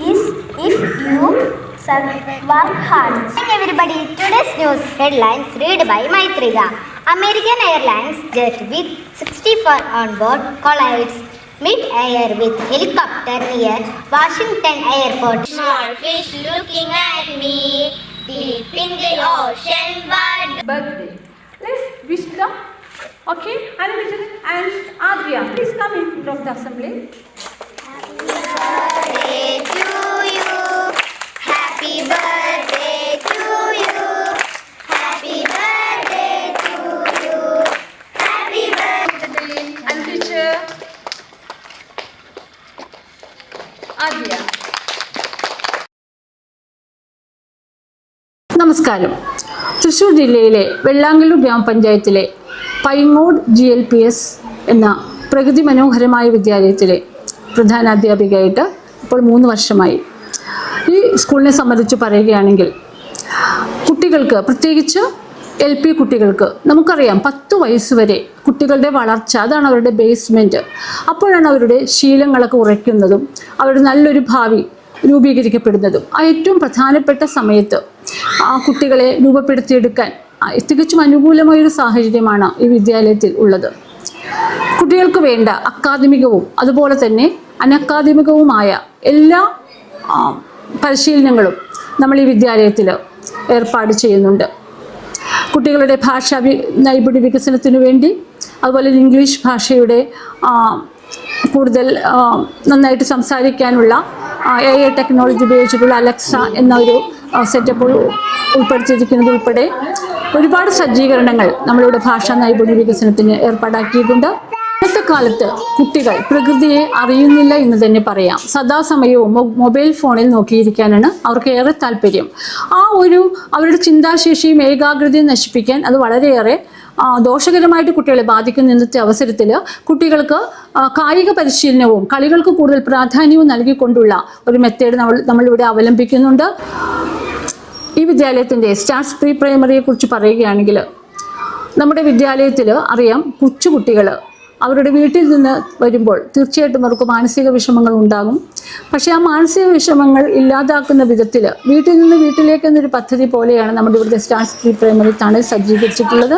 is if you sir, work hard. Hi everybody, today's news headlines read by Maitriga. American Airlines jet with 64 on board collides mid-air with helicopter near Washington Airport. Small fish looking at me deep in the ocean. What birthday. Let's wish them. Okay, and Richard and Adria, please come in front of the assembly. നമസ്കാരം. തൃശൂർ ജില്ലയിലെ വെള്ളാങ്കല്ലൂർ ഗ്രാമപഞ്ചായത്തിലെ Paingode G L P S എന്ന പ്രകൃതി മനോഹരമായ വിദ്യാലയത്തിലെ പ്രധാനാധ്യാപികയായിട്ട് ഇപ്പോൾ മൂന്ന് വർഷമായി. ഈ സ്കൂളിനെ സംബന്ധിച്ച് പറയുകയാണെങ്കിൽ കുട്ടികൾക്ക് പ്രത്യേകിച്ച് എൽ പി കുട്ടികൾക്ക് നമുക്കറിയാം പത്ത് വയസ്സ് വരെ കുട്ടികളുടെ വളർച്ച അതാണ് അവരുടെ ബേസ്മെന്റ് അപ്പോഴാണ് അവരുടെ ശീലങ്ങളൊക്കെ ഉറയ്ക്കുന്നതും അവരുടെ നല്ലൊരു ഭാവി രൂപീകരിക്കപ്പെടുന്നതും. ആ ഏറ്റവും പ്രധാനപ്പെട്ട സമയത്ത് ആ കുട്ടികളെ രൂപപ്പെടുത്തിയെടുക്കാൻ തികച്ചും അനുകൂലമായൊരു സാഹചര്യമാണ് ഈ വിദ്യാലയത്തിൽ ഉള്ളത്. കുട്ടികൾക്ക് വേണ്ട അക്കാദമികവും അതുപോലെ തന്നെ അനക്കാദമികവുമായ എല്ലാ പരിശീലനങ്ങളും നമ്മൾ ഈ വിദ്യാലയത്തിൽ ഏർപ്പാട് ചെയ്യുന്നുണ്ട്. കുട്ടികളുടെ ഭാഷാ നൈപുണ്യ വികസനത്തിനു വേണ്ടി അതുപോലെ ഇംഗ്ലീഷ് ഭാഷയുടെ കൂടുതൽ നന്നായിട്ട് സംസാരിക്കാനുള്ള എ ഐ ടെക്നോളജി ഉപയോഗിച്ചിട്ടുള്ള അലക്സ എന്ന ഒരു സെറ്റപ്പ് ഉൾപ്പെടുത്തിയിരിക്കുന്നത് ഉൾപ്പെടെ ഒരുപാട് സജ്ജീകരണങ്ങൾ നമ്മളിവിടെ ഭാഷാ നൈപുണ്യ വികസനത്തിന് ഏർപ്പാടാക്കിയിട്ടുണ്ട്. ഇന്നത്തെ കാലത്ത് കുട്ടികൾ പ്രകൃതിയെ അറിയുന്നില്ല എന്ന് തന്നെ പറയാം. സദാസമയവും മൊബൈൽ ഫോണിൽ നോക്കിയിരിക്കാനാണ് അവർക്ക് ഏറെ താല്പര്യം. ആ ഒരു അവരുടെ ചിന്താശേഷിയും ഏകാഗ്രതയും നശിപ്പിക്കാൻ അത് വളരെയേറെ ദോഷകരമായിട്ട് കുട്ടികളെ ബാധിക്കുന്ന ഇന്നത്തെ അവസരത്തിൽ കുട്ടികൾക്ക് കായിക പരിശീലനവും കളികൾക്ക് കൂടുതൽ പ്രാധാന്യവും നൽകിക്കൊണ്ടുള്ള ഒരു മെത്തേഡ് നമ്മൾ നമ്മളിവിടെ അവലംബിക്കുന്നുണ്ട്. ഈ വിദ്യാലയത്തിന്റെ സ്റ്റാർസ് പ്രീ പ്രൈമറിയെ കുറിച്ച് പറയുകയാണെങ്കിൽ നമ്മുടെ വിദ്യാലയത്തിൽ അറിയാം കൊച്ചുകുട്ടികൾ അവരുടെ വീട്ടിൽ നിന്ന് വരുമ്പോൾ തീർച്ചയായിട്ടും അവർക്ക് മാനസിക വിഷമങ്ങൾ ഉണ്ടാകും. പക്ഷേ ആ മാനസിക വിഷമങ്ങൾ ഇല്ലാതാക്കുന്ന വിധത്തിൽ വീട്ടിൽ നിന്ന് വീട്ടിലേക്ക് എന്നൊരു പദ്ധതി പോലെയാണ് നമ്മുടെ ഇവിടുത്തെ സ്റ്റാർസ് പ്രീ പ്രൈമറി തണൽ സജ്ജീകരിച്ചിട്ടുള്ളത്.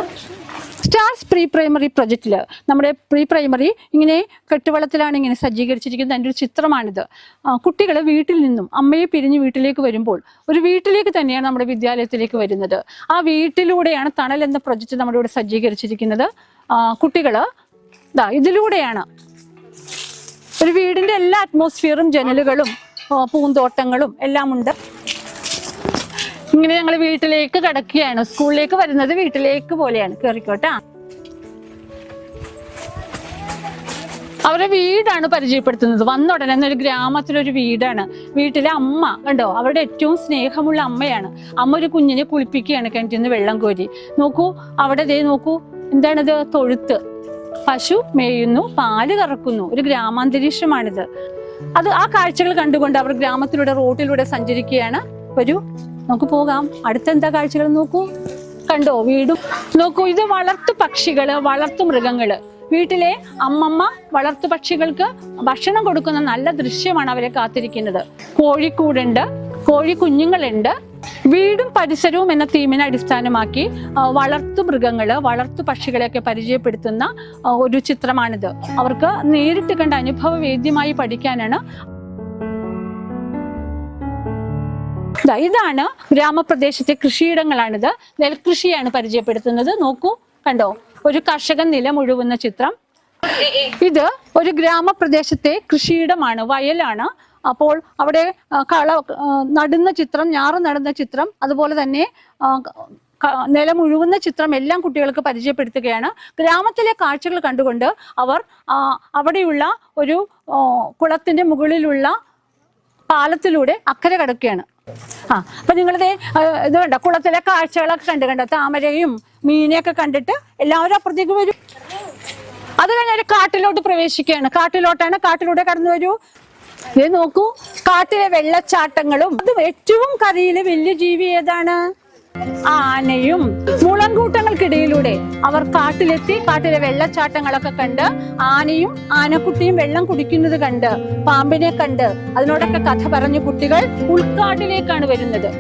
സ്റ്റാർസ് പ്രീ പ്രൈമറി പ്രൊജക്റ്റിൽ നമ്മുടെ പ്രീ പ്രൈമറി ഇങ്ങനെ കെട്ടുവളത്തിലാണ് ഇങ്ങനെ സജ്ജീകരിച്ചിരിക്കുന്നത്. അതിന്റെ ഒരു ചിത്രമാണിത്. കുട്ടികൾ വീട്ടിൽ നിന്നും അമ്മയെ പിരിഞ്ഞ് വീട്ടിലേക്ക് വരുമ്പോൾ ഒരു വീട്ടിലേക്ക് തന്നെയാണ് നമ്മുടെ വിദ്യാലയത്തിലേക്ക് വരുന്നത്. ആ വീട്ടിലൂടെയാണ് തണൽ എന്ന പ്രൊജക്റ്റ് നമ്മുടെ ഇവിടെ സജ്ജീകരിച്ചിരിക്കുന്നത്. കുട്ടികൾ ദാ ഇതിലൂടെയാണ്. ഒരു വീടിന്റെ എല്ലാ അറ്റ്മോസ്ഫിയറും ജനലുകളും പൂന്തോട്ടങ്ങളും എല്ലാം ഉണ്ട്. ഇങ്ങനെ ഞങ്ങൾ വീട്ടിലേക്ക് കിടക്കുകയാണ്. സ്കൂളിലേക്ക് വരുന്നത് വീട്ടിലേക്ക് പോലെയാണ്. കയറിക്കോട്ടാ അവരെ വീടാണ് പരിചയപ്പെടുത്തുന്നത്. വന്ന ഉടനെ ഒരു ഗ്രാമത്തിലൊരു വീടാണ്. വീട്ടിലെ അമ്മ കണ്ടോ? അവരുടെ ഏറ്റവും സ്നേഹമുള്ള അമ്മയാണ്. അമ്മ ഒരു കുഞ്ഞിനെ കുളിപ്പിക്കുകയാണ് കിണറ്റിൽ നിന്ന് വെള്ളം കോരി. നോക്കൂ അവിടെ ദേ നോക്കൂ. എന്താണത്? തൊഴുത്ത്. പശു മേയുന്നു പാൽ കറക്കുന്നു. ഒരു ഗ്രാമാന്തരീക്ഷമാണിത്. അത് ആ കാഴ്ചകൾ കണ്ടുകൊണ്ട് അവർ ഗ്രാമത്തിലൂടെ റോട്ടിലൂടെ സഞ്ചരിക്കുകയാണ്. വരൂ നമുക്ക് പോകാം. അടുത്തെന്താ കാഴ്ചകൾ നോക്കൂ. കണ്ടോ വീടും. നോക്കൂ ഇത് വളർത്തു പക്ഷികൾ വളർത്തു മൃഗങ്ങൾ. വീട്ടിലെ അമ്മമ്മ വളർത്തു പക്ഷികൾക്ക് ഭക്ഷണം കൊടുക്കുന്ന നല്ല ദൃശ്യമാണ് അവരെ കാത്തിരിക്കുന്നത്. കോഴിക്കൂടുണ്ട് കോഴി കുഞ്ഞുങ്ങളുണ്ട് വീടും പരിസരവും എന്ന തീമിനെ അടിസ്ഥാനമാക്കി വളർത്തു മൃഗങ്ങൾ വളർത്തു പക്ഷികളെയൊക്കെ പരിചയപ്പെടുത്തുന്ന ഒരു ചിത്രമാണിത്. അവർക്ക് നേരിട്ട് കണ്ട അനുഭവ വേദ്യമായി പഠിക്കാനാണ് ഇതാണ് ഗ്രാമപ്രദേശത്തെ കൃഷിയിടങ്ങളാണിത്. നെൽകൃഷിയാണ് പരിചയപ്പെടുത്തുന്നത്. നോക്കൂ കണ്ടോ ഒരു കർഷകൻ നിലം ഒഴുകുന്ന ചിത്രം. ഇത് ഒരു ഗ്രാമപ്രദേശത്തെ കൃഷിയിടമാണ് വയലാണ്. അപ്പോൾ അവിടെ കള നടുന്ന ചിത്രം ഞാറ് നടുന്ന ചിത്രം അതുപോലെ തന്നെ നിലം മുഴുവുന്ന ചിത്രം എല്ലാം കുട്ടികൾക്ക് പരിചയപ്പെടുത്തുകയാണ്. ഗ്രാമത്തിലെ കാഴ്ചകൾ കണ്ടുകൊണ്ട് അവർ അവിടെയുള്ള ഒരു കുളത്തിന്റെ മുകളിലുള്ള പാലത്തിലൂടെ അക്കരെ കടക്കുകയാണ്. ആ അപ്പൊ നിങ്ങളിത് ഇത് കണ്ട? കുളത്തിലെ കാഴ്ചകളൊക്കെ കണ്ടു കണ്ട? താമരയും മീനെയൊക്കെ കണ്ടിട്ട് എല്ലാവരും അപ്പുറത്തേക്ക് വരും. അത് കഴിഞ്ഞ ഒരു കാട്ടിലോട്ട് പ്രവേശിക്കുകയാണ്. കാട്ടിലോട്ടാണ് കാട്ടിലൂടെ കടന്നു വരൂ ഇത് നോക്കൂ കാട്ടിലെ വെള്ളച്ചാട്ടങ്ങളും അത് ഏറ്റവും കരയിലെ വലിയ ജീവി ഏതാണ്? ആനയും. മുളങ്കൂട്ടങ്ങൾക്കിടയിലൂടെ അവർ കാട്ടിലെത്തി കാട്ടിലെ വെള്ളച്ചാട്ടങ്ങളൊക്കെ കണ്ട് ആനയും ആനക്കുട്ടിയും വെള്ളം കുടിക്കുന്നത് കണ്ട് പാമ്പിനെ കണ്ട് അതിനോടൊക്കെ കഥ പറഞ്ഞ കുട്ടികൾ ഉൾക്കാട്ടിലേക്കാണ് വരുന്നത്.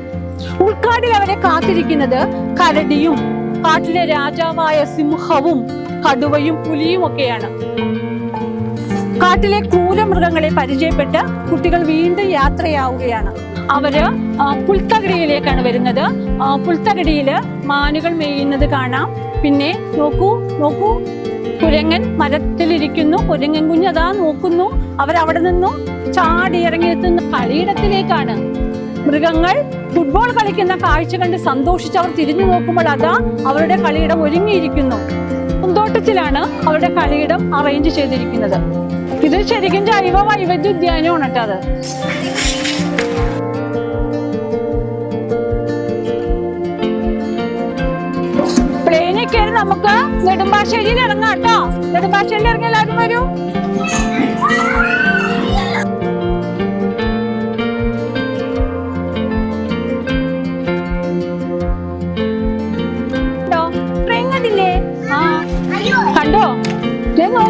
ഉൾക്കാട്ടിൽ അവരെ കാത്തിരിക്കുന്നത് കരടിയും കാട്ടിലെ രാജാവായ സിംഹവും കടുവയും പുലിയും ഒക്കെയാണ്. കാട്ടിലെ ക്രൂരമൃഗങ്ങളെ പരിചയപ്പെട്ട് കുട്ടികൾ വീണ്ടും യാത്രയാവുകയാണ്. അവർ പുൽത്തകടിയിലേക്കാണ് വരുന്നത്. പുൽത്തകടിയിൽ മാനുകൾ മേയുന്നത് കാണാം. പിന്നെ നോക്കൂ നോക്കൂ. കുരങ്ങൻ മരത്തിലിരിക്കുന്നു. കുരങ്ങൻ കുഞ്ഞ് അതാ നോക്കുന്നു. അവരവിടെ നിന്നും ചാടി ഇറങ്ങിയെത്തുന്ന കളിയിടത്തിലേക്കാണ്. മൃഗങ്ങൾ ഫുട്ബോൾ കളിക്കുന്ന കാഴ്ച കണ്ട് സന്തോഷിച്ച് അവർ തിരിഞ്ഞു നോക്കുമ്പോൾ അതാ അവരുടെ കളിയിടം ഒരുങ്ങിയിരിക്കുന്നു. പൂന്തോട്ടത്തിലാണ് അവരുടെ കളിയിടം അറേഞ്ച് ചെയ്തിരിക്കുന്നത്. ഇത് ശരിക്കും ജൈവ വൈവിധ്യ ഉദ്യാനമാണ് കേട്ടോ അത്. പ്ലെയിനിൽ നമുക്ക് നെടുമ്പാശ്ശേരിയിൽ ഇറങ്ങാം കേട്ടോ. നെടുമ്പാശ്ശേരിയിൽ ഇറങ്ങി എല്ലാവരും വരൂ.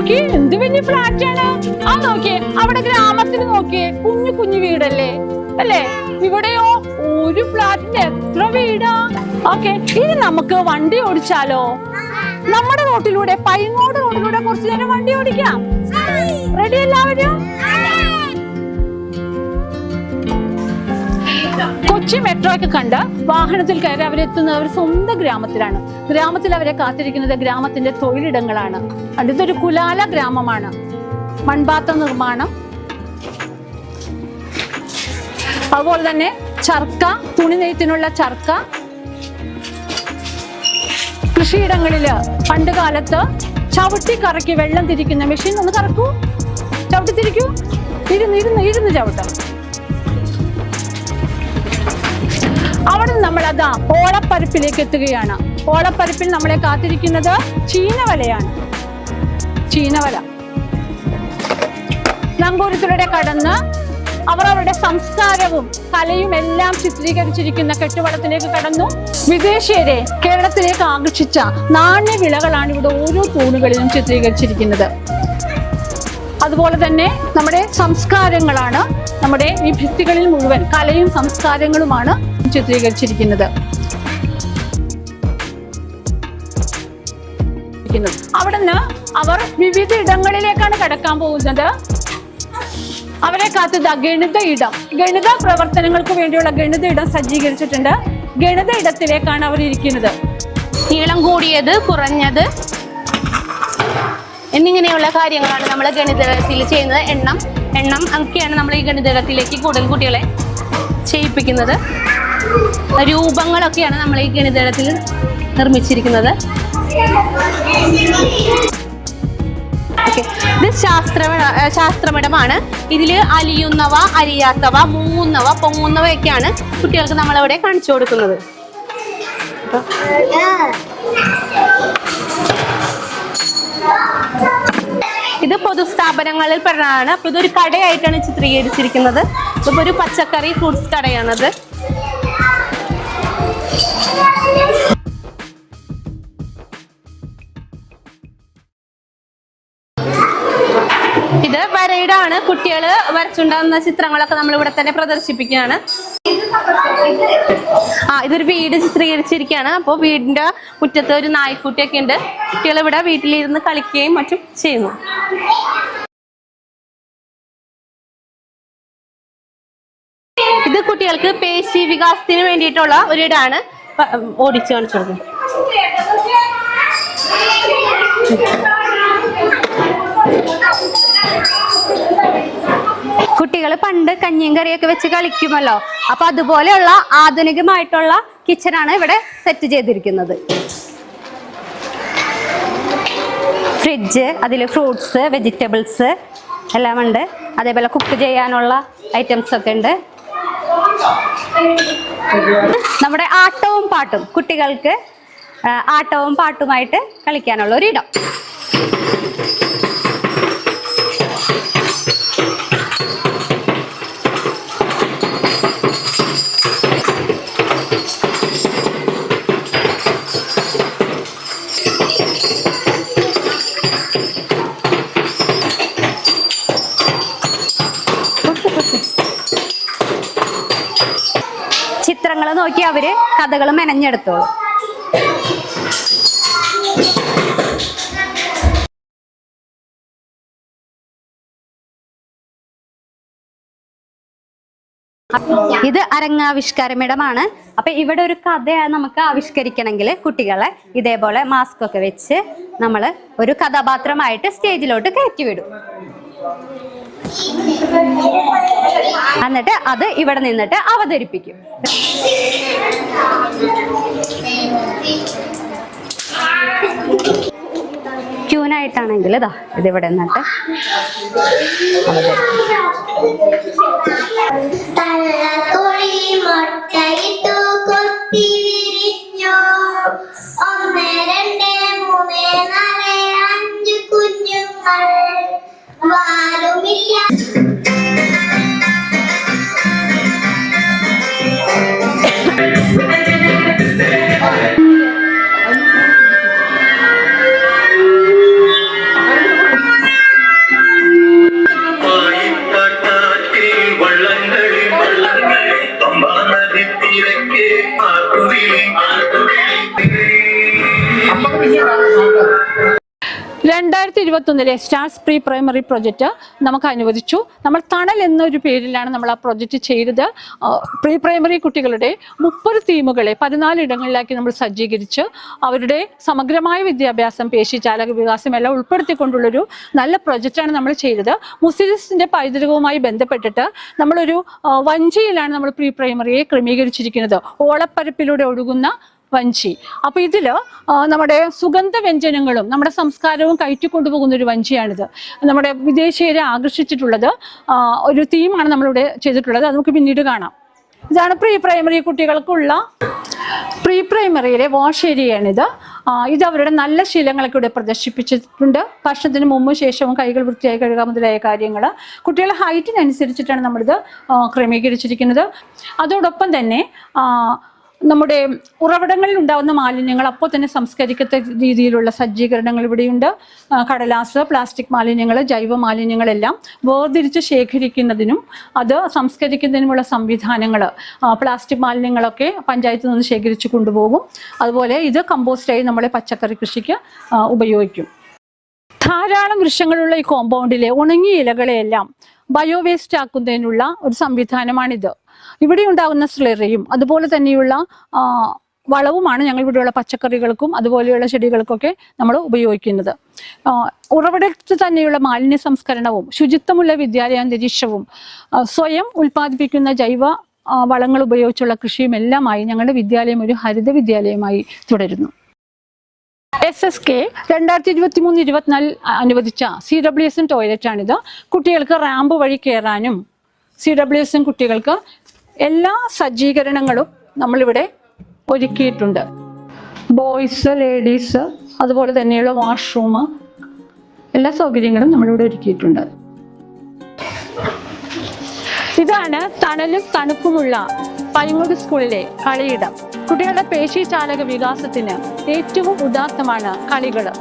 നോക്കി. എന്ത് വലിയ ഫ്ലാറ്റ് ആണ് ആ നോക്കിയേ. അവിടെ ഗ്രാമത്തിൽ നോക്കിയേ. കുഞ്ഞു കുഞ്ഞു വീടല്ലേ? അല്ലേ? ഇവിടെയോ? ഒരു ഫ്ലാറ്റിന് എത്ര വീടാ? ഓക്കെ ഇനി നമുക്ക് വണ്ടി ഓടിച്ചാലോ? നമ്മുടെ റോട്ടിലൂടെ പൈങ്ങോട് റോഡിലൂടെ കുറച്ചു നേരം വണ്ടി ഓടിക്കാം. റെഡി എല്ലാവരും? കൊച്ചി മെട്രോയ്ക്ക് കണ്ട് വാഹനത്തിൽ കയറി അവരെത്തുന്നത് അവർ സ്വന്തം ഗ്രാമത്തിലാണ്. ഗ്രാമത്തിൽ അവരെ കാത്തിരിക്കുന്നത് ഗ്രാമത്തിന്റെ തൊഴിലിടങ്ങളാണ്. അടുത്തൊരു കുലാല ഗ്രാമമാണ്. മൺപാത്ര നിർമ്മാണം. അതുപോലെ തന്നെ ചർക്ക തുണി നെയ്ത്തിനുള്ള ചർക്ക. കൃഷിയിടങ്ങളിൽ പണ്ട് കാലത്ത് ചവിട്ടി കറക്കി വെള്ളം തിരിക്കുന്ന മെഷീൻ ഒന്ന് കറക്കൂ. ചവിട്ടി തിരിക്കൂ. ഇരുന്ന് ഇരുന്ന് ഇരുന്ന് ചവിട്ടാം അവിടെ നമ്മൾ അതാ ഓളപ്പരപ്പിലേക്ക് എത്തുകയാണ്. ഓളപ്പരപ്പിൽ നമ്മളെ കാത്തിരിക്കുന്നത് ചീനവലയാണ്. ചീനവല. നങ്കൂരത്തിലൂടെ കടന്ന് അവർ അവരുടെ സംസ്കാരവും കലയും എല്ലാം ചിത്രീകരിച്ചിരിക്കുന്ന കെട്ടുവളത്തിലേക്ക് കടന്നു. വിദേശീയരെ കേരളത്തിലേക്ക് ആകർഷിച്ച നാണ്യവിളകളാണ് ഇവിടെ ഓരോ തൂണുകളിലും ചിത്രീകരിച്ചിരിക്കുന്നത്. അതുപോലെ തന്നെ നമ്മുടെ സംസ്കാരങ്ങളാണ് നമ്മുടെ ഈ ഭിത്തികളിൽ മുഴുവൻ കലയും സംസ്കാരങ്ങളുമാണ് ചിത്രീകരിച്ചിരിക്കുന്നത് അവിടെ നിന്ന് അവർ വിവിധ ഇടങ്ങളിലേക്കാണ് കടക്കാൻ പോകുന്നത്. അവരെ കാത്തത് ഗണിത ഇടം. ഗണിത പ്രവർത്തനങ്ങൾക്ക് വേണ്ടിയുള്ള ഗണിത ഇടം സജ്ജീകരിച്ചിട്ടുണ്ട്. ഗണിത ഇടത്തിലേക്കാണ് അവർ ഇരിക്കുന്നത്. നീളം കൂടിയത് കുറഞ്ഞത്. എന്നിങ്ങനെയുള്ള കാര്യങ്ങളാണ് നമ്മൾ ഗണിതത്തിൽ ചെയ്യുന്നത്. എണ്ണം എണ്ണം ഒക്കെയാണ് നമ്മൾ ഈ ഗണിതത്തിലേക്ക് കൂടുതൽ കുട്ടികളെ ചെയ്യിപ്പിക്കുന്നത്. രൂപങ്ങളൊക്കെയാണ് നമ്മൾ ഈ ഗണിതത്തിൽ നിർമ്മിച്ചിരിക്കുന്നത്. ഇത് ശാസ്ത്രമിട ഏ, ശാസ്ത്രമിടമാണ് ഇതിൽ അലിയുന്നവ അലിയാത്തവ മൂങ്ങുന്നവ പൊങ്ങുന്നവയൊക്കെയാണ് കുട്ടികൾക്ക് നമ്മളവിടെ കാണിച്ചു കൊടുക്കുന്നത്. ഇത് പൊതുസ്ഥാപനങ്ങളിൽ പെടാനാണ്. അപ്പൊ ഇതൊരു കടയായിട്ടാണ് ചിത്രീകരിച്ചിരിക്കുന്നത്. ഇപ്പൊ ഒരു പച്ചക്കറി ഫ്രൂട്ട്സ് കടയാണത്. ഇത് വരയിടാണ് കുട്ടികൾ വരച്ചുണ്ടാകുന്ന ചിത്രങ്ങളൊക്കെ നമ്മൾ ഇവിടെ തന്നെ പ്രദർശിപ്പിക്കുകയാണ്. ആ ഇതൊരു വീട് ചിത്രീകരിച്ചിരിക്കുകയാണ്. അപ്പോൾ വീടിന്റെ മുറ്റത്ത് ഒരു നായ്ക്കുട്ടിയൊക്കെ ഉണ്ട്. കുട്ടികൾ ഇവിടെ വീട്ടിലിരുന്ന് കളിക്കുകയും മറ്റും ചെയ്യുന്നു. ഇത് കുട്ടികൾക്ക് പേശി വികാസത്തിന് വേണ്ടിയിട്ടുള്ള ഒരു ഇടാണ് ഓടിച്ചു കാണിച്ചു കൊടുക്കുന്നത് കുട്ടികൾ പണ്ട് കഞ്ഞിയും കറിയൊക്കെ വെച്ച് കളിക്കുമല്ലോ. അപ്പൊ അതുപോലെയുള്ള ആധുനികമായിട്ടുള്ള കിച്ചണാണ് ഇവിടെ സെറ്റ് ചെയ്തിരിക്കുന്നത്. ഫ്രിഡ്ജ് അതിൽ ഫ്രൂട്ട്സ് വെജിറ്റബിൾസ് എല്ലാം ഉണ്ട് അതേപോലെ കുക്ക് ചെയ്യാനുള്ള ഐറ്റംസ് ഒക്കെ ഉണ്ട്. നമ്മുടെ ആട്ടവും പാട്ടും കുട്ടികൾക്ക് ആട്ടവും പാട്ടുമായിട്ട് കളിക്കാനുള്ള ഒരിടം അവർ കഥകൾ മെനഞ്ഞെടുത്തോളും ഇത് അരങ്ങാവിഷ്കാരമിടമാണ്. അപ്പൊ ഇവിടെ ഒരു കഥ നമുക്ക് ആവിഷ്കരിക്കണമെങ്കിൽ കുട്ടികളെ ഇതേപോലെ മാസ്ക് ഒക്കെ വെച്ച് നമ്മൾ ഒരു കഥാപാത്രമായിട്ട് സ്റ്റേജിലോട്ട് കയറ്റിവിടും എന്നിട്ട് അത് ഇവിടെ നിന്നിട്ട് അവതരിപ്പിക്കും. ക്യൂനായിട്ടാണെങ്കിൽ ഇതാ ഇതിവിടെ നിന്നിട്ട് തള്ളക്കുഴി ഇരുപത്തൊന്നിലെ സ്റ്റാർസ് പ്രീ പ്രൈമറി പ്രൊജക്റ്റ് നമുക്ക് അനുവദിച്ചു. നമ്മൾ തണൽ എന്നൊരു പേരിലാണ് നമ്മൾ ആ പ്രൊജക്റ്റ് ചെയ്തത്. പ്രീ പ്രൈമറി കുട്ടികളുടെ മുപ്പത് തീമുകളെ പതിനാല് ഇടങ്ങളിലാക്കി നമ്മൾ സജ്ജീകരിച്ച് അവരുടെ സമഗ്രമായ വിദ്യാഭ്യാസം പേശി ചാലക വികാസം എല്ലാം ഉൾപ്പെടുത്തിക്കൊണ്ടുള്ളൊരു നല്ല പ്രൊജക്റ്റാണ് നമ്മൾ ചെയ്തത്. മുസ്ലിംസിന്റെ പൈതൃകവുമായി ബന്ധപ്പെട്ടിട്ട് നമ്മളൊരു വഞ്ചിയിലാണ് നമ്മൾ പ്രീ പ്രൈമറിയെ ക്രമീകരിച്ചിരിക്കുന്നത്. ഓളപ്പരപ്പിലൂടെ ഒഴുകുന്ന വഞ്ചി. അപ്പൊ ഇതിൽ നമ്മുടെ സുഗന്ധ വ്യഞ്ജനങ്ങളും നമ്മുടെ സംസ്കാരവും കയറ്റിക്കൊണ്ടുപോകുന്ന ഒരു വഞ്ചിയാണിത്. നമ്മുടെ വിദേശീയരെ ആകർഷിച്ചിട്ടുള്ളത് ഒരു തീമാണ് നമ്മളിവിടെ ചെയ്തിട്ടുള്ളത്. അത് നമുക്ക് പിന്നീട് കാണാം. ഇതാണ് പ്രീ പ്രൈമറി കുട്ടികൾക്കുള്ള പ്രീ പ്രൈമറിയിലെ വാഷ് ഏരിയയാണിത് ഇത് അവരുടെ നല്ല ശീലങ്ങളൊക്കെ ഇവിടെ പ്രദർശിപ്പിച്ചിട്ടുണ്ട്. ഭക്ഷണത്തിന് മുമ്പും ശേഷവും കൈകൾ വൃത്തിയായി കഴുകാൻ മുതലായ കാര്യങ്ങൾ കുട്ടികളുടെ ഹൈറ്റിനനുസരിച്ചിട്ടാണ് നമ്മളിത് ക്രമീകരിച്ചിരിക്കുന്നത്. അതോടൊപ്പം തന്നെ നമ്മുടെ ഉറവിടങ്ങളിൽ ഉണ്ടാകുന്ന മാലിന്യങ്ങൾ അപ്പോൾ തന്നെ സംസ്കരിക്കത്ത രീതിയിലുള്ള സജ്ജീകരണങ്ങൾ ഇവിടെയുണ്ട്. കടലാസ് പ്ലാസ്റ്റിക് മാലിന്യങ്ങൾ ജൈവ മാലിന്യങ്ങളെല്ലാം വേർതിരിച്ച് ശേഖരിക്കുന്നതിനും അത് സംസ്കരിക്കുന്നതിനുമുള്ള സംവിധാനങ്ങൾ പ്ലാസ്റ്റിക് മാലിന്യങ്ങളൊക്കെ പഞ്ചായത്തിൽ നിന്ന് ശേഖരിച്ച് കൊണ്ടുപോകും. അതുപോലെ ഇത് കമ്പോസ്റ്റായി നമ്മളെ പച്ചക്കറി കൃഷിക്ക് ഉപയോഗിക്കും. ധാരാളം വൃക്ഷങ്ങളുള്ള ഈ കോമ്പൗണ്ടിലെ ഉണങ്ങിയ ഇലകളെയെല്ലാം ബയോവേസ്റ്റ് ആക്കുന്നതിനുള്ള ഒരു സംവിധാനമാണിത്. ഇവിടെ ഉണ്ടാകുന്ന സ്ലെറിയും അതുപോലെ തന്നെയുള്ള വളവുമാണ് ഞങ്ങൾ ഇവിടെയുള്ള പച്ചക്കറികൾക്കും അതുപോലെയുള്ള ചെടികൾക്കൊക്കെ നമ്മൾ ഉപയോഗിക്കുന്നത്. ഉറവിടത്ത് തന്നെയുള്ള മാലിന്യ സംസ്കരണവും ശുചിത്വമുള്ള വിദ്യാലയാന്തരീക്ഷവും സ്വയം ഉൽപ്പാദിപ്പിക്കുന്ന ജൈവ വളങ്ങൾ ഉപയോഗിച്ചുള്ള കൃഷിയും എല്ലാമായി ഞങ്ങളുടെ വിദ്യാലയം ഒരു ഹരിത വിദ്യാലയമായി തുടരുന്നു. എസ് എസ് കെ രണ്ടായിരത്തി ഇരുപത്തി മൂന്ന് ഇരുപത്തിനാലിൽ അനുവദിച്ച സി ഡബ്ല്യു എസ് ടോയ്ലറ്റ് ആണിത്. കുട്ടികൾക്ക് റാമ്പ് വഴി കയറാനും സി ഡബ്ല്യു എസും കുട്ടികൾക്ക് എല്ലാ സജ്ജീകരണങ്ങളും നമ്മളിവിടെ ഒരുക്കിയിട്ടുണ്ട്. ബോയ്സ് ലേഡീസ് അതുപോലെ തന്നെയുള്ള വാഷ്റൂം എല്ലാ സൗകര്യങ്ങളും നമ്മളിവിടെ ഒരുക്കിയിട്ടുണ്ട്. ഇതാണ് തണലും തണുപ്പുമുള്ള പൈങ്ങോട് സ്കൂളിലെ കളിയിടം. കുട്ടികളുടെ പേശിചാലക വികാസത്തിന് ഏറ്റവും ഉദാത്തമാണ് കളികൾ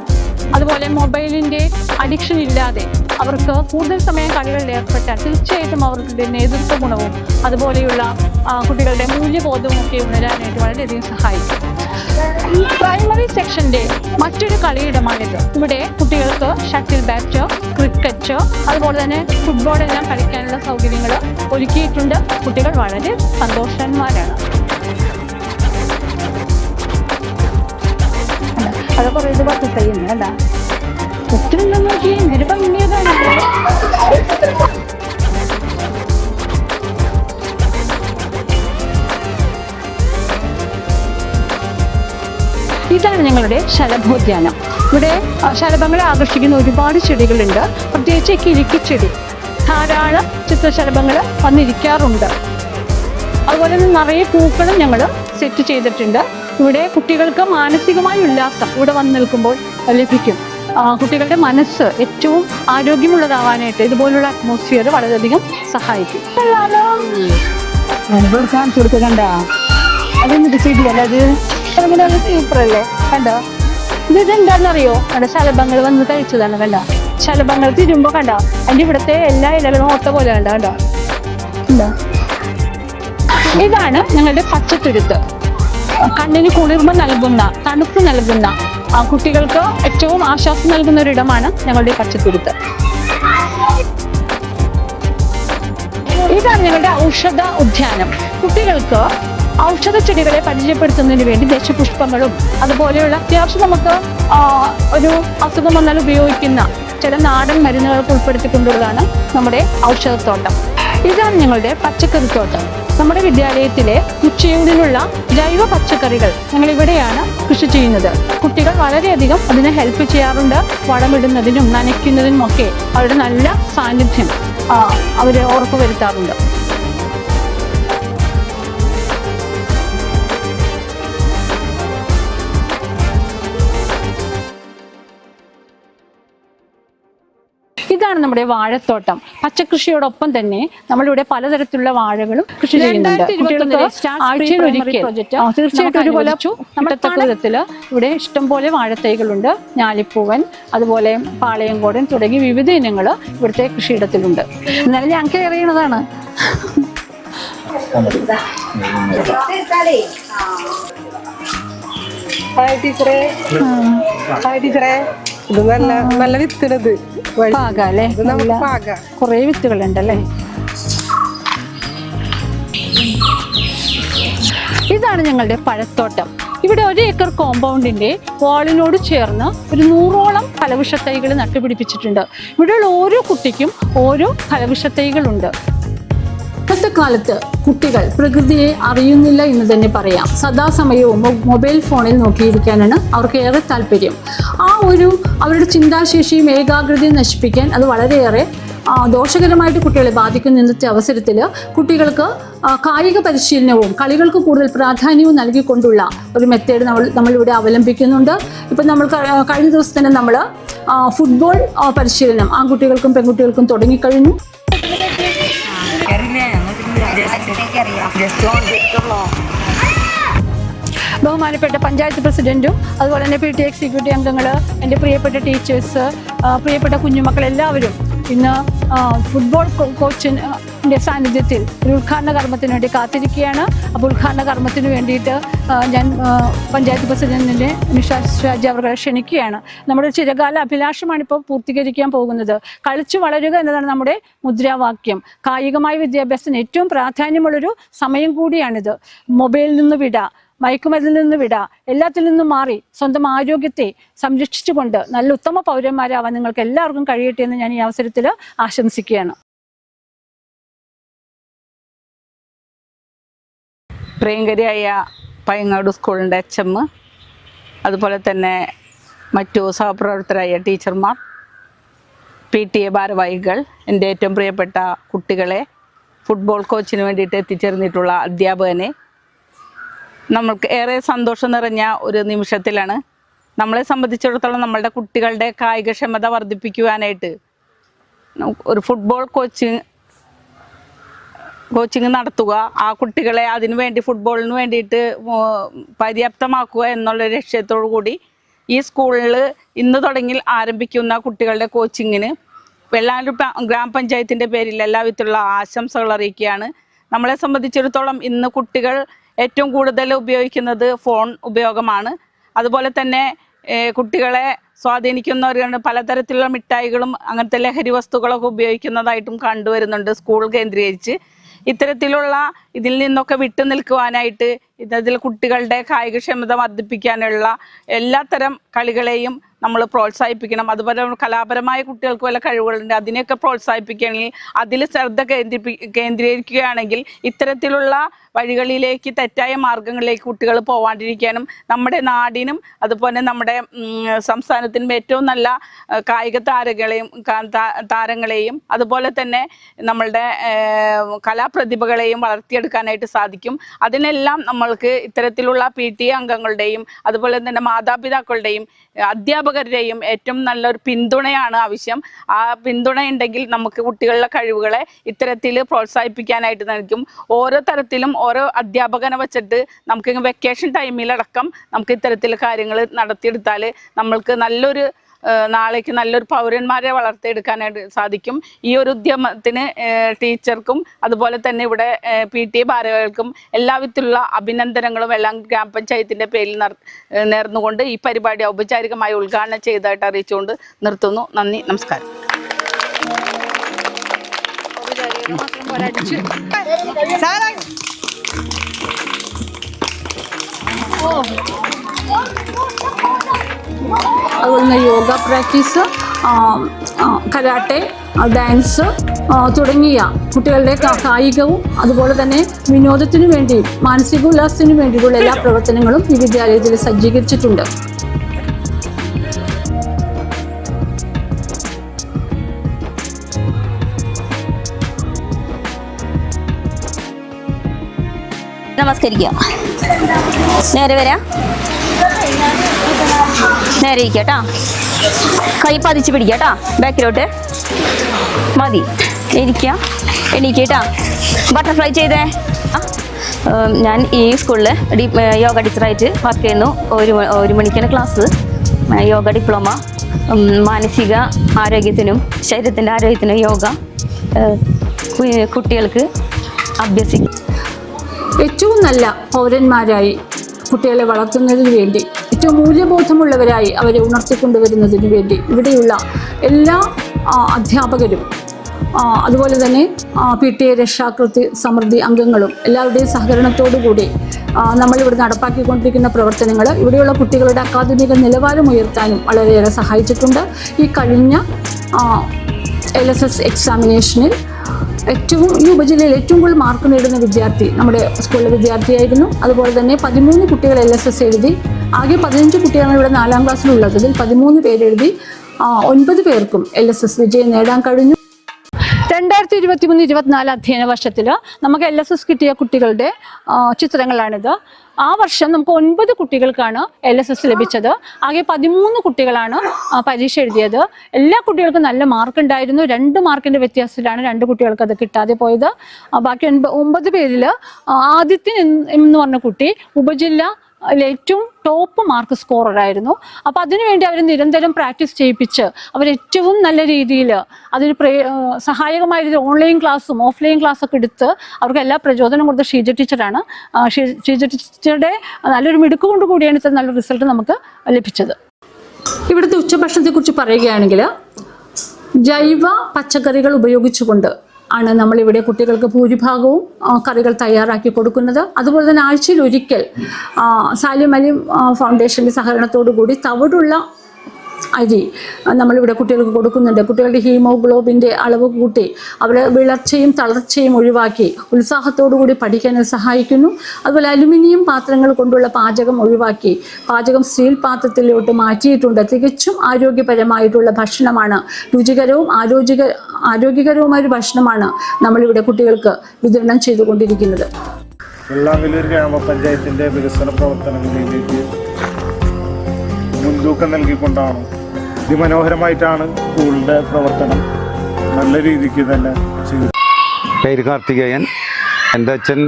അതുപോലെ മൊബൈലിന്റെ അഡിക്ഷൻ ഇല്ലാതെ അവർക്ക് കൂടുതൽ സമയം കളികളിൽ ഏർപ്പെട്ടാൽ തീർച്ചയായിട്ടും അവരുടെ നേതൃത്വ ഗുണവും അതുപോലെയുള്ള കുട്ടികളുടെ മൂല്യബോധവും ഒക്കെ ഉണരാനായിട്ട് വളരെയധികം സഹായിക്കും. പ്രൈമറി സെക്ഷന്റെ മറ്റൊരു കളിയിടമാണിത്. ഇവിടെ കുട്ടികൾക്ക് ഷട്ടിൽ ബാറ്റ് ക്രിക്കറ്റ് അതുപോലെ തന്നെ ഫുട്ബോൾ എല്ലാം കളിക്കാനുള്ള സൗകര്യങ്ങൾ ഒരുക്കിയിട്ടുണ്ട്. കുട്ടികൾ വളരെ സന്തോഷന്മാരാണ് അല്ല, അത് കുറേ ഒത്തിരി നോക്കി ഭംഗിയതാണ് ഇതാണ് ഞങ്ങളുടെ ശലഭോദ്യാനം. ഇവിടെ ശലഭങ്ങളെ ആകർഷിക്കുന്ന ഒരുപാട് ചെടികളുണ്ട്. പ്രത്യേകിച്ച് കിരിക്കിച്ചെടി. ധാരാളം ചിത്രശലഭങ്ങൾ വന്നിരിക്കാറുണ്ട്. അതുപോലെ തന്നെ നിറയെ പൂക്കളും ഞങ്ങൾ സെറ്റ് ചെയ്തിട്ടുണ്ട്. ഇവിടെ കുട്ടികൾക്ക് മാനസികമായ ഉല്ലാസം ഇവിടെ വന്ന് നിൽക്കുമ്പോൾ ലഭിക്കും. കുട്ടികളുടെ മനസ്സ് ഏറ്റവും ആരോഗ്യമുള്ളതാവാനായിട്ട് ഇതുപോലുള്ള അറ്റ്മോസ്ഫിയർ വളരെയധികം സഹായിക്കും. ഇതെന്താണെന്നറിയോ കൊടുക്കുക കണ്ട. എന്താണെന്നറിയോ ശലഭങ്ങൾ വന്ന് കഴിച്ചതാണ് കണ്ട? ശലഭങ്ങൾ തിരുമ്പോ കണ്ട? അതിന്റെ ഇവിടുത്തെ എല്ലാ ഇലകളും ഓട്ട പോലെ കണ്ട? കണ്ടോ? ഇതാണ് ഞങ്ങളുടെ പച്ചത്തുരുത്ത്. കണ്ണിന് കുളിർമ നൽകുന്ന തണുപ്പ് നൽകുന്ന കുട്ടികൾക്ക് ഏറ്റവും ആശ്വാസം നൽകുന്ന ഒരിടമാണ് ഞങ്ങളുടെ പച്ചത്തുരുത്ത് ഇതാണ് ഞങ്ങളുടെ ഔഷധ ഉദ്യാനം. കുട്ടികൾക്ക് ഔഷധ ചെടികളെ പരിചയപ്പെടുത്തുന്നതിന് വേണ്ടി ദേശപുഷ്പങ്ങളും അതുപോലെയുള്ള അത്യാവശ്യം നമുക്ക് ഒരു അസുഖം വന്നാൽ ഉപയോഗിക്കുന്ന ചില നാടൻ മരുന്നുകൾക്ക് ഉൾപ്പെടുത്തിക്കൊണ്ടുള്ളതാണ് നമ്മുടെ ഔഷധത്തോട്ടം. ഇതാണ് ഞങ്ങളുടെ പച്ചക്കറിത്തോട്ടം നമ്മുടെ വിദ്യാലയത്തിലെ ഉച്ചയൂണിനുള്ള ജൈവ പച്ചക്കറികൾ ഞങ്ങൾ ഇവിടെയാണ് കൃഷി ചെയ്യുന്നത്. കുട്ടികൾ വളരെയധികം അതിനെ ഹെൽപ്പ് ചെയ്യാറുണ്ട്. വളമിടുന്നതിനും നനയ്ക്കുന്നതിനും ഒക്കെ അവരുടെ നല്ല സാന്നിധ്യം അവർ ഉറപ്പുവരുത്താറുണ്ട്. ഇതാണ് നമ്മുടെ വാഴത്തോട്ടം. പച്ചക്കൃഷിയോടൊപ്പം തന്നെ നമ്മളിവിടെ പലതരത്തിലുള്ള വാഴകളും കൃഷി ചെയ്യുന്നുണ്ട്. കുട്ടികൾക്ക് ആഴ്ചയിൽ ഒരിക്കൽ ആ, തീർച്ചയായിട്ടും വിധത്തിൽ ഇവിടെ ഇഷ്ടംപോലെ വാഴത്തൈകളുണ്ട്. ഞാലിപ്പൂവൻ അതുപോലെ പാളയംകോടൻ തുടങ്ങി വിവിധ ഇനങ്ങൾ ഇവിടുത്തെ കൃഷിയിടത്തിലുണ്ട്. എന്നാലും ഞങ്ങൾക്ക് അറിയണതാണ് ഹായ് ടീച്ചറേ ഹായ് ടീച്ചറെ ഇത് നല്ല നല്ല വിത്തിനത്. വഴി പാക അല്ലേ നമുക്ക് പാക. കുറേ വിത്തുകളുണ്ടല്ലേ? ഇതാണ് ഞങ്ങളുടെ പഴത്തോട്ടം. ഇവിടെ ഒരു ഏക്കർ കോമ്പൗണ്ടിന്റെ വാളിനോട് ചേർന്ന് ഒരു നൂറോളം ഫലവൃക്ഷത്തൈകൾ നട്ടുപിടിപ്പിച്ചിട്ടുണ്ട്. ഇവിടെയുള്ള ഓരോ കുട്ടിക്കും ഓരോ ഫലവൃക്ഷത്തൈകളുണ്ട്. ഇന്നത്തെ കാലത്ത് കുട്ടികൾ പ്രകൃതിയെ അറിയുന്നില്ല എന്ന് തന്നെ പറയാം. സദാസമയവും മൊബൈൽ ഫോണിൽ നോക്കിയിരിക്കാനാണ് അവർക്ക് ഏറെ താല്പര്യം. ആ ഒരു അവരുടെ ചിന്താശേഷിയും ഏകാഗ്രതയും നശിപ്പിക്കാൻ അത് വളരെയേറെ ദോഷകരമായിട്ട് കുട്ടികളെ ബാധിക്കുന്ന ഇന്നത്തെ അവസരത്തിൽ കുട്ടികൾക്ക് കായിക പരിശീലനവും കളികൾക്ക് കൂടുതൽ പ്രാധാന്യവും നൽകിക്കൊണ്ടുള്ള ഒരു മെത്തേഡ് നമ്മൾ നമ്മളിവിടെ അവലംബിക്കുന്നുണ്ട്. ഇപ്പം നമ്മൾ കഴിഞ്ഞ ദിവസം തന്നെ നമ്മൾ ഫുട്ബോൾ പരിശീലനം ആൺകുട്ടികൾക്കും പെൺകുട്ടികൾക്കും തുടങ്ങിക്കഴിഞ്ഞു. ബഹുമാനപ്പെട്ട പഞ്ചായത്ത് പ്രസിഡന്റും അതുപോലെ തന്നെ പി ടി എക്സിക്യൂട്ടീവ് അംഗങ്ങൾ എന്റെ പ്രിയപ്പെട്ട ടീച്ചേഴ്സ് പ്രിയപ്പെട്ട കുഞ്ഞുമക്കൾ എല്ലാവരും ഇന്ന് ഫുട്ബോൾ കോ- കോച്ചിന്റെ സാന്നിധ്യത്തിൽ ഒരു ഉദ്ഘാടന കർമ്മത്തിന് വേണ്ടി കാത്തിരിക്കുകയാണ്. അപ്പോൾ ഉദ്ഘാടന കർമ്മത്തിന് വേണ്ടിയിട്ട് ഞാൻ പഞ്ചായത്ത് പ്രസിഡന്റിനെ നിഷാസ് ഷാജി ക്ഷണിക്കുകയാണ്. നമ്മുടെ ചിരകാല അഭിലാഷമാണ് ഇപ്പോൾ പൂർത്തീകരിക്കാൻ പോകുന്നത്. കളിച്ചു വളരുക എന്നതാണ് നമ്മുടെ മുദ്രാവാക്യം. കായികമായ വിദ്യാഭ്യാസത്തിന് ഏറ്റവും പ്രാധാന്യമുള്ളൊരു സമയം കൂടിയാണിത്. മൊബൈലിൽ നിന്ന് വിട മയക്കുമരുന്നിൽ നിന്ന് വിട എല്ലാത്തിൽ നിന്നും മാറി സ്വന്തം ആരോഗ്യത്തെ സംരക്ഷിച്ചുകൊണ്ട് നല്ല ഉത്തമ പൗരന്മാരാവാൻ നിങ്ങൾക്ക് എല്ലാവർക്കും കഴിയട്ടെ എന്ന് ഞാൻ ഈ അവസരത്തിൽ ആശംസിക്കുകയാണ്. പ്രിയങ്കരിയായ പയങ്ങാട് സ്കൂളിന്റെ എച്ച് എം അതുപോലെ തന്നെ മറ്റു സഹപ്രവർത്തകരായ ടീച്ചർമാർ പി ടി എ ഭാരവാഹികൾ എന്റെ ഏറ്റവും പ്രിയപ്പെട്ട കുട്ടികളെ ഫുട്ബോൾ കോച്ചിന് വേണ്ടിയിട്ട് എത്തിച്ചേർന്നിട്ടുള്ള അധ്യാപകനെ. നമ്മൾക്ക് ഏറെ സന്തോഷം നിറഞ്ഞ ഒരു നിമിഷത്തിലാണ് നമ്മളെ സംബന്ധിച്ചിടത്തോളം നമ്മളുടെ കുട്ടികളുടെ കായികക്ഷമത വർദ്ധിപ്പിക്കുവാനായിട്ട് ഒരു ഫുട്ബോൾ കോച്ചിങ് കോച്ചിങ് നടത്തുക. ആ കുട്ടികളെ അതിനു വേണ്ടി ഫുട്ബോളിന് വേണ്ടിയിട്ട് പര്യാപ്തമാക്കുക എന്നുള്ള ലക്ഷ്യത്തോടു കൂടി ഈ സ്കൂളിൽ ഇന്ന് തുടങ്ങി ആരംഭിക്കുന്ന കുട്ടികളുടെ കോച്ചിങ്ങിന് വെള്ളാനൂർ ഗ്രാമപഞ്ചായത്തിന്റെ പേരിൽ എല്ലാവിധത്തിലുള്ള ആശംസകൾ അറിയിക്കുകയാണ്. നമ്മളെ സംബന്ധിച്ചിടത്തോളം ഇന്ന് കുട്ടികൾ ഏറ്റവും കൂടുതൽ ഉപയോഗിക്കുന്നത് ഫോൺ ഉപയോഗമാണ്. അതുപോലെ തന്നെ കുട്ടികളെ സ്വാധീനിക്കുന്നവരാണ് പലതരത്തിലുള്ള മിഠായികളും അങ്ങനത്തെ ലഹരി വസ്തുക്കളൊക്കെ ഉപയോഗിക്കുന്നതായിട്ടും കണ്ടുവരുന്നുണ്ട് സ്കൂൾ കേന്ദ്രീകരിച്ച്. ഇത്തരത്തിലുള്ള ഇതിൽ നിന്നൊക്കെ വിട്ടു നിൽക്കുവാനായിട്ട് ഇത്തരത്തിൽ കുട്ടികളുടെ കായികക്ഷമത വർദ്ധിപ്പിക്കാനുള്ള എല്ലാത്തരം കളികളെയും നമ്മൾ പ്രോത്സാഹിപ്പിക്കണം. അതുപോലെ കലാപരമായ കുട്ടികൾക്ക് വല്ല കഴിവുകളുണ്ട് അതിനെയൊക്കെ പ്രോത്സാഹിപ്പിക്കുകയാണെങ്കിൽ അതിൽ ശ്രദ്ധ കേന്ദ്രീ കേന്ദ്രീകരിക്കുകയാണെങ്കിൽ ഇത്തരത്തിലുള്ള വഴികളിലേക്ക് തെറ്റായ മാർഗങ്ങളിലേക്ക് കുട്ടികൾ പോവാണ്ടിരിക്കാനും നമ്മുടെ നാടിനും അതുപോലെ നമ്മുടെ സംസ്ഥാനത്തിനും ഏറ്റവും നല്ല കായിക താരങ്ങളെയും താരങ്ങളെയും അതുപോലെ തന്നെ നമ്മളുടെ കലാപ്രതിഭകളെയും വളർത്തിയെടുക്കാനായിട്ട് സാധിക്കും. അതിനെല്ലാം നമ്മൾക്ക് ഇത്തരത്തിലുള്ള പി ടി അംഗങ്ങളുടെയും അതുപോലെ തന്നെ മാതാപിതാക്കളുടെയും അധ്യാപകരുടെയും ഏറ്റവും നല്ലൊരു പിന്തുണയാണ് ആവശ്യം. ആ പിന്തുണ ഉണ്ടെങ്കിൽ നമുക്ക് കുട്ടികളുടെ കഴിവുകളെ ഇത്തരത്തിൽ പ്രോത്സാഹിപ്പിക്കാനായിട്ട് നൽകും. ഓരോ തരത്തിലും ഓരോ അധ്യാപകനെ വെച്ചിട്ട് നമുക്ക് വെക്കേഷൻ ടൈമിലടക്കം നമുക്ക് ഇത്തരത്തിൽ കാര്യങ്ങൾ നടത്തിയെടുത്താൽ നമ്മൾക്ക് നല്ലൊരു നാളേക്ക് നല്ലൊരു പൗരന്മാരെ വളർത്തിയെടുക്കാനായിട്ട് സാധിക്കും. ഈ ഒരു ഉദ്യമത്തിന് ടീച്ചർക്കും അതുപോലെ തന്നെ ഇവിടെ പി ടി എ ഭാരവാഹികൾക്കും എല്ലാവിധത്തിലുള്ള അഭിനന്ദനങ്ങളും എല്ലാം ഗ്രാമപഞ്ചായത്തിന്റെ പേരിൽ നേർന്നുകൊണ്ട് ഈ പരിപാടി ഔപചാരികമായി ഉദ്ഘാടനം ചെയ്തതായിട്ട് അറിയിച്ചുകൊണ്ട് നിർത്തുന്നു. നന്ദി നമസ്കാരം. അതുപോലെ യോഗ പ്രാക്ടീസ് കരാട്ടെ ഡാൻസ് തുടങ്ങിയ കുട്ടികളുടെ കായികവും അതുപോലെ തന്നെ വിനോദത്തിനു വേണ്ടിയും മാനസിക ഉല്ലാസത്തിനു വേണ്ടിയിട്ടുള്ള എല്ലാ പ്രവർത്തനങ്ങളും ഈ വിദ്യാലയത്തിൽ സജ്ജീകരിച്ചിട്ടുണ്ട്. നമസ്കരിക്കുക നേരെ വരാ. നേരെ ഇരിക്കുക കേട്ടോ. കൈ പതിച്ച് പിടിക്കുക കേട്ടോ. ബാക്കിലോട്ട്. മതി. ഇരിക്കുക എണീക്കുക ബട്ടർഫ്ലൈ ചെയ്തേ. ഞാൻ ഈ സ്കൂളിൽ ഡി യോഗ ടീച്ചറായിട്ട് വർക്ക് ചെയ്യുന്നു. ഒരു ഒരു മണിക്കാണ് ക്ലാസ് യോഗ ഡിപ്ലോമ മാനസിക ആരോഗ്യത്തിനും ശരീരത്തിന്റെ ആരോഗ്യത്തിനും യോഗ. കുട്ടികൾക്ക് അഭ്യസിക്കും ഏറ്റവും നല്ല പൗരന്മാരായി കുട്ടികളെ വളർത്തുന്നതിന് വേണ്ടി ഏറ്റവും മൂല്യബോധമുള്ളവരായി അവരെ ഉണർത്തിക്കൊണ്ടുവരുന്നതിന് വേണ്ടി ഇവിടെയുള്ള എല്ലാ അധ്യാപകരും അതുപോലെ തന്നെ പി ടി എ രക്ഷാകൃതി സമൃദ്ധി അംഗങ്ങളും എല്ലാവരുടെയും സഹകരണത്തോടു കൂടി ആ, നമ്മളിവിടെ നടപ്പാക്കിക്കൊണ്ടിരിക്കുന്ന പ്രവർത്തനങ്ങൾ ഇവിടെയുള്ള കുട്ടികളുടെ അക്കാദമിക നിലവാരം ഉയർത്താനും വളരെയേറെ സഹായിച്ചിട്ടുണ്ട്. ഈ കഴിഞ്ഞ എൽ എസ് എസ് എക്സാമിനേഷനിൽ ഏറ്റവും ഈ ഉപജില്ലയിൽ ഏറ്റവും കൂടുതൽ മാർക്ക് നേടുന്ന വിദ്യാർത്ഥി നമ്മുടെ സ്കൂളിലെ വിദ്യാർത്ഥിയായിരുന്നു. അതുപോലെ തന്നെ പതിമൂന്ന് കുട്ടികൾ എൽ എസ് എസ് എഴുതി ആകെ പതിനഞ്ച് കുട്ടികളാണ് ഇവിടെ നാലാം ക്ലാസ്സിലുള്ളത്. ഇതിൽ പതിമൂന്ന് പേരെഴുതി ഒൻപത് പേർക്കും എൽ എസ് എസ് വിജയം നേടാൻ കഴിഞ്ഞു. രണ്ടായിരത്തി ഇരുപത്തി മൂന്ന് ഇരുപത്തിനാല് അധ്യയന വർഷത്തിൽ നമുക്ക് എൽ എസ് എസ് കിട്ടിയ കുട്ടികളുടെ ചിത്രങ്ങളാണിത്. ആ വർഷം നമുക്ക് ഒൻപത് കുട്ടികൾക്കാണ് എൽ എസ് എസ് ലഭിച്ചത്. ആകെ പതിമൂന്ന് കുട്ടികളാണ് പരീക്ഷ എഴുതിയത്. എല്ലാ കുട്ടികൾക്കും നല്ല മാർക്ക് ഉണ്ടായിരുന്നു. രണ്ട് മാർക്കിന്റെ വ്യത്യാസത്തിലാണ് രണ്ട് കുട്ടികൾക്ക് അത് കിട്ടാതെ പോയത്. ബാക്കി ഒൻപത് പേരിൽ ആദിത്യൻ എന്ന് പറഞ്ഞ കുട്ടി ഉപജില്ല അതിൽ ഏറ്റവും ടോപ്പ് മാർക്ക് സ്കോററായിരുന്നു അപ്പോൾ അതിനുവേണ്ടി അവർ നിരന്തരം പ്രാക്ടീസ് ചെയ്യിപ്പിച്ച് അവർ ഏറ്റവും നല്ല രീതിയിൽ അതിന് പ്രേ സഹായകമായ രീതിയിൽ ഓൺലൈൻ ക്ലാസ്സും ഓഫ്ലൈൻ ക്ലാസ്സൊക്കെ എടുത്ത് അവർക്ക് എല്ലാ പ്രചോദനം കൊടുത്ത ഷീജ ടീച്ചറാണ് ഷീജ ടീച്ചറുടെ നല്ലൊരു മിടുക്ക് കൊണ്ട് കൂടിയാണ് ഇത്ര നല്ല റിസൾട്ട് നമുക്ക് ലഭിച്ചത്. ഇവിടുത്തെ ഉച്ചഭക്ഷണത്തെക്കുറിച്ച് പറയുകയാണെങ്കിൽ ജൈവ പച്ചക്കറികൾ ഉപയോഗിച്ചുകൊണ്ട് ആണ് നമ്മളിവിടെ കുട്ടികൾക്ക് ഭൂരിഭാഗവും കറികൾ തയ്യാറാക്കി കൊടുക്കുന്നത്. അതുപോലെ തന്നെ ആഴ്ചയിൽ ഒരിക്കൽ സാലിം ഫൗണ്ടേഷന്റെ സഹകരണത്തോടു കൂടി തവിടുള്ള അരി നമ്മളിവിടെ കുട്ടികൾക്ക് കൊടുക്കുന്നുണ്ട്. കുട്ടികളുടെ ഹീമോഗ്ലോബിന്റെ അളവ് കൂട്ടി അവരെ വിളർച്ചയും തളർച്ചയും ഒഴിവാക്കി കൂടി പഠിക്കാൻ സഹായിക്കുന്നു. അതുപോലെ അലുമിനിയം പാത്രങ്ങൾ കൊണ്ടുള്ള പാചകം ഒഴിവാക്കി പാചകം സ്റ്റീൽ പാത്രത്തിലോട്ട് മാറ്റിയിട്ടുണ്ട്. തികച്ചും ആരോഗ്യപരമായിട്ടുള്ള ഭക്ഷണമാണ്. രുചികരവും ആരോഗ്യക ആരോഗ്യകരവുമായ ഒരു ഭക്ഷണമാണ് നമ്മളിവിടെ കുട്ടികൾക്ക് വിതരണം ചെയ്തുകൊണ്ടിരിക്കുന്നത്. വെള്ളാങ്കല്ലൂർ ഗ്രാമപഞ്ചായത്തിന്റെ വികസന പ്രവർത്തനങ്ങളിലേക്ക് മുൻതൂക്കം നൽകിക്കൊണ്ടാണ്. അതിമനോഹരമായിട്ടാണ് സ്കൂളിന്റെ പ്രവർത്തനം നല്ല രീതിക്ക് തന്നെ ചെയ്തു പേര് കാർത്തികേയൻ. എന്റെ അച്ഛൻ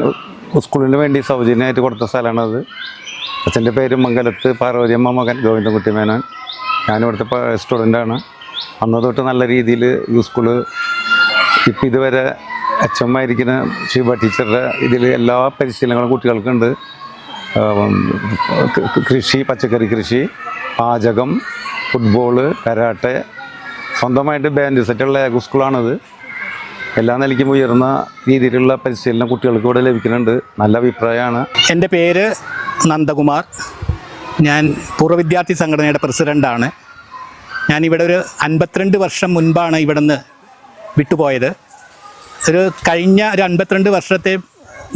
സ്കൂളിന് വേണ്ടി സൗജന്യമായിട്ട് കൊടുത്ത സ്ഥലമാണത്. അച്ഛന്റെ പേര് മംഗലത്ത് പാർവതിയമ്മ മകൻ ഗോവിന്ദൻകുട്ടി മേനോൻ. ഞാനിവിടുത്തെ സ്റ്റുഡന്റാണ്. അന്ന് തൊട്ട് നല്ല രീതിയിൽ ഈ സ്കൂൾ ഇപ്പം ഇതുവരെ അച്ഛന്മാരിക്കുന്ന ശിവ ടീച്ചറുടെ ഇതിൽ എല്ലാ പരിശീലനങ്ങളും കുട്ടികൾക്കുണ്ട്. കൃഷി പച്ചക്കറി കൃഷി പാചകം ഫുട്ബോൾ കരാട്ടെ സ്വന്തമായിട്ട് ബാൻഡ് സെറ്റുള്ള ഏക സ്കൂളാണിത്. എല്ലാ നിലയ്ക്കും ഉയർന്ന രീതിയിലുള്ള പരിശീലനം കുട്ടികൾക്ക് ഇവിടെ ലഭിക്കുന്നുണ്ട്. നല്ല അഭിപ്രായമാണ്. എന്റെ പേര് നന്ദകുമാർ. ഞാൻ പൂർവ വിദ്യാർത്ഥി സംഘടനയുടെ പ്രസിഡന്റാണ് ഞാനിവിടെ ഒരു അൻപത്തിരണ്ട് വർഷം മുൻപാണ് ഇവിടെ നിന്ന് വിട്ടുപോയത്. ഒരു കഴിഞ്ഞ ഒരു അൻപത്തിരണ്ട് വർഷത്തെ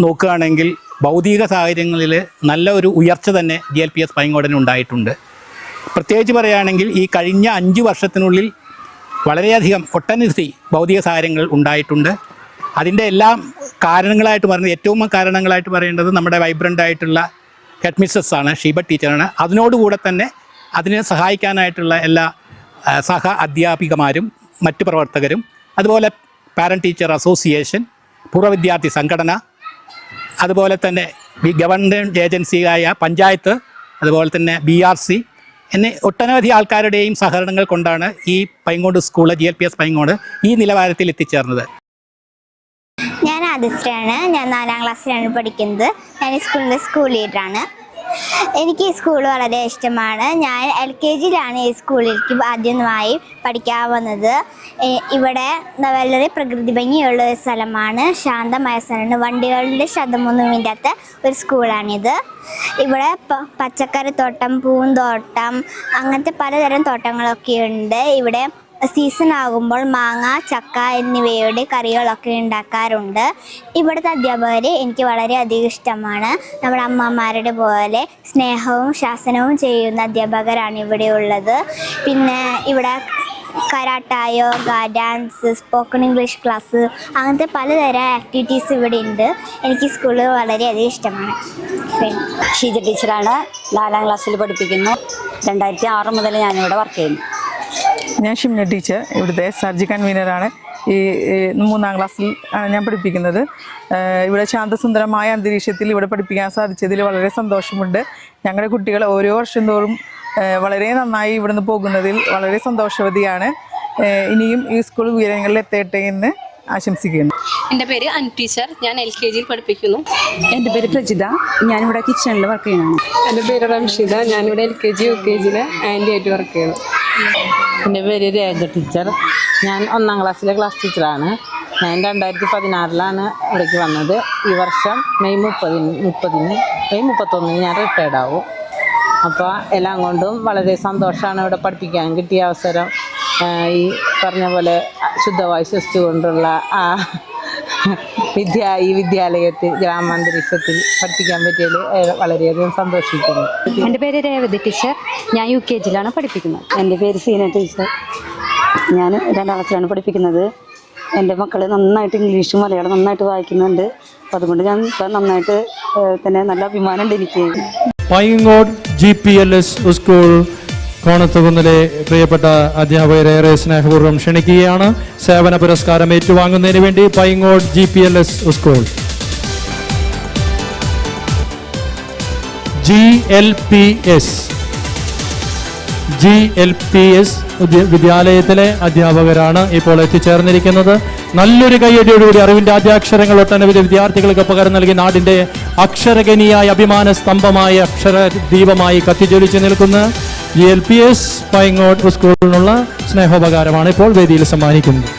നോക്കുകയാണെങ്കിൽ ഭൗതിക സാഹചര്യങ്ങളിൽ നല്ല ഒരു ഉയർച്ച തന്നെ ജി എൽ പി എസ് പൈങ്ങോടന് ഉണ്ടായിട്ടുണ്ട്. പ്രത്യേകിച്ച് പറയുകയാണെങ്കിൽ ഈ കഴിഞ്ഞ അഞ്ച് വർഷത്തിനുള്ളിൽ വളരെയധികം ഒട്ടനവധി ഭൗതിക സാഹചര്യങ്ങൾ ഉണ്ടായിട്ടുണ്ട്. അതിന്റെ എല്ലാം കാരണങ്ങളായിട്ട് പറയുന്നത് ഏറ്റവും കാരണങ്ങളായിട്ട് പറയേണ്ടത് നമ്മുടെ വൈബ്രന്റ് ആയിട്ടുള്ള ഹെഡ് മിസ്സസ് ആണ് ഷീബ ടീച്ചറാണ്. അതിനോടുകൂടെ തന്നെ അതിനെ സഹായിക്കാനായിട്ടുള്ള എല്ലാ സഹ അധ്യാപികമാരും മറ്റ് പ്രവർത്തകരും അതുപോലെ പാരന്റ് ടീച്ചർ അസോസിയേഷൻ പൂർവ വിദ്യാർത്ഥി സംഘടന അതുപോലെ തന്നെ ഗവൺമെന്റ് ഏജൻസിയായ പഞ്ചായത്ത് അതുപോലെ തന്നെ ബി ആർ സി എന്നീ ഒട്ടനവധി ആൾക്കാരുടെയും സഹകരണങ്ങൾ കൊണ്ടാണ് ഈ Paingode school G L P S Paingode ഈ നിലവാരത്തിൽ എത്തിച്ചേർന്നത്. ഞാൻ ആദിശ്രയാണ് ഞാൻ നാലാം ക്ലാസ്സിലാണ് പഠിക്കുന്നത്. ഞാൻ ഈ സ്കൂളിന്റെ സ്കൂൾ ലീഡറാണ്. എനിക്ക് ഈ സ്കൂൾ വളരെ ഇഷ്ടമാണ്. ഞാൻ എൽ കെ ജിയിലാണ് ഈ സ്കൂളിലേക്ക് ആദ്യമായി പഠിക്കാൻ വന്നത്. ഇവിടെ വളരെ പ്രകൃതി ഭംഗിയുള്ള ഒരു സ്ഥലമാണ്. ശാന്തമായ സ്ഥലമാണ്. വണ്ടികളുടെ ശബ്ദമൊന്നും ഇല്ലാത്ത ഒരു സ്കൂളാണിത് ഇവിടെ പച്ചക്കറി തോട്ടം പൂന്തോട്ടം അങ്ങനത്തെ പലതരം തോട്ടങ്ങളൊക്കെ ഉണ്ട്. ഇവിടെ സീസൺ ആകുമ്പോൾ മാങ്ങ ചക്ക എന്നിവയുടെ കറികളൊക്കെ ഉണ്ടാക്കാറുണ്ട്. ഇവിടുത്തെ അധ്യാപകരെ എനിക്ക് വളരെയധികം ഇഷ്ടമാണ്. നമ്മുടെ അമ്മമാരുടെ പോലെ സ്നേഹവും ശാസനവും ചെയ്യുന്ന അധ്യാപകരാണ് ഇവിടെ ഉള്ളത്. പിന്നെ ഇവിടെ karate yoga dance spoken English class അങ്ങനത്തെ പലതരം ആക്ടിവിറ്റീസ് ഇവിടെ ഉണ്ട്. എനിക്ക് സ്കൂളിൽ വളരെയധികം ഇഷ്ടമാണ്. ഷീജ ടീച്ചറാണ് നാലാം ക്ലാസ്സിൽ പഠിപ്പിക്കുന്നു. രണ്ടായിരത്തി ആറ് മുതൽ ഞാനിവിടെ വർക്ക് ചെയ്യുന്നു. ഞാൻ ഷിംന ടീച്ചർ ഇവിടുത്തെ എസ് ആർ ജി കൺവീനറാണ്. ഈ മൂന്നാം ക്ലാസ്സിൽ ആണ് ഞാൻ പഠിപ്പിക്കുന്നത്. ഇവിടെ ശാന്തസുന്ദരമായ അന്തരീക്ഷത്തിൽ ഇവിടെ പഠിപ്പിക്കാൻ സാധിച്ചതിൽ വളരെ സന്തോഷമുണ്ട്. ഞങ്ങളുടെ കുട്ടികൾ ഓരോ വർഷം തോറും വളരെ നന്നായി ഇവിടുന്ന് പോകുന്നതിൽ വളരെ സന്തോഷവതിയാണ്. ഇനിയും ഈ സ്കൂൾ ഉയരങ്ങളിൽ എത്തട്ടെ എന്ന് ആശംസിക്കുന്നു. എന്റെ പേര് അനു ടീച്ചർ. ഞാൻ എൽ കെ ജിയിൽ പഠിപ്പിക്കുന്നു. എന്റെ പേര് പ്രജിത. ഞാനിവിടെ കിച്ചണിൽ വർക്ക് ചെയ്യുന്നു എന്റെ പേര് റംഷിത. ഞാനിവിടെ L K G U K ജിയിലെ aunty ആയിട്ട് വർക്ക് ചെയ്യുന്നു. എന്റെ പേര് രേഖ ടീച്ചർ. ഞാൻ ഒന്നാം ക്ലാസ്സിലെ ക്ലാസ് ടീച്ചറാണ് ഞാൻ രണ്ടായിരത്തി പതിനാറിലാണ് ഇവിടേക്ക് വന്നത്. ഈ വർഷം മെയ് മുപ്പതിന് മുപ്പതിന് മെയ് മുപ്പത്തൊന്നിന് ഞാൻ റിട്ടയർഡ് ആവും. അപ്പോൾ എല്ലാം കൊണ്ടും വളരെ സന്തോഷമാണ് ഇവിടെ പഠിപ്പിക്കാൻ കിട്ടിയ അവസരം. ഈ പറഞ്ഞ പോലെ ശുദ്ധവായു ശ്വസിച്ചുകൊണ്ടുള്ള ആ വിദ്യ ഈ വിദ്യാലയത്തിൽ ഗ്രാമാന്തരീക്ഷത്തിൽ പഠിപ്പിക്കാൻ പറ്റിയതിൽ ഏഹ് വളരെയധികം സന്തോഷിക്കുന്നു. എന്റെ പേര് രേവതി ടീച്ചർ. ഞാൻ യു കെ ജിയിലാണ് പഠിപ്പിക്കുന്നത്. എന്റെ പേര് സീന ടീച്ചർ. ഞാൻ രണ്ടാം ക്ലാസ്സിലാണ് പഠിപ്പിക്കുന്നത്. എന്റെ മക്കൾ നന്നായിട്ട് ഇംഗ്ലീഷും മലയാളം നന്നായിട്ട് വായിക്കുന്നുണ്ട്. അപ്പം അതുകൊണ്ട് ഞാൻ ഇപ്പം നന്നായിട്ട് തന്നെ നല്ല അഭിമാനമുണ്ട് എനിക്ക് Paingode G P L S school കോണത്തുകുന്നിലെ പ്രിയപ്പെട്ട അധ്യാപകരെ ഏറെ സ്നേഹപൂർവം ക്ഷണിക്കുകയാണ്. സേവന പുരസ്കാരം ഏറ്റുവാങ്ങുന്നതിന് വേണ്ടി Paingode G P L S school. G L P S G L P S വിദ്യാലയത്തിലെ അധ്യാപകരാണ് ഇപ്പോൾ എത്തിച്ചേർന്നിരിക്കുന്നത്. നല്ലൊരു കയ്യടിയോടുകൂടി അറിവിന്റെ ആദ്യാക്ഷരങ്ങൾ ഒട്ടനവധി വിദ്യാർത്ഥികൾക്ക് പകരം നൽകി നാടിന്റെ അക്ഷരഗനിയായ അഭിമാന സ്തംഭമായ അക്ഷര ദീപമായി കത്തിജ്വലിച്ചു നിൽക്കുന്ന. എൽ പി എസ് പൈങ്ങോട്ട് സ്കൂളിനുള്ള സ്നേഹോപകാരമാണ് ഇപ്പോൾ വേദിയിൽ സമ്മാനിക്കുന്നത്.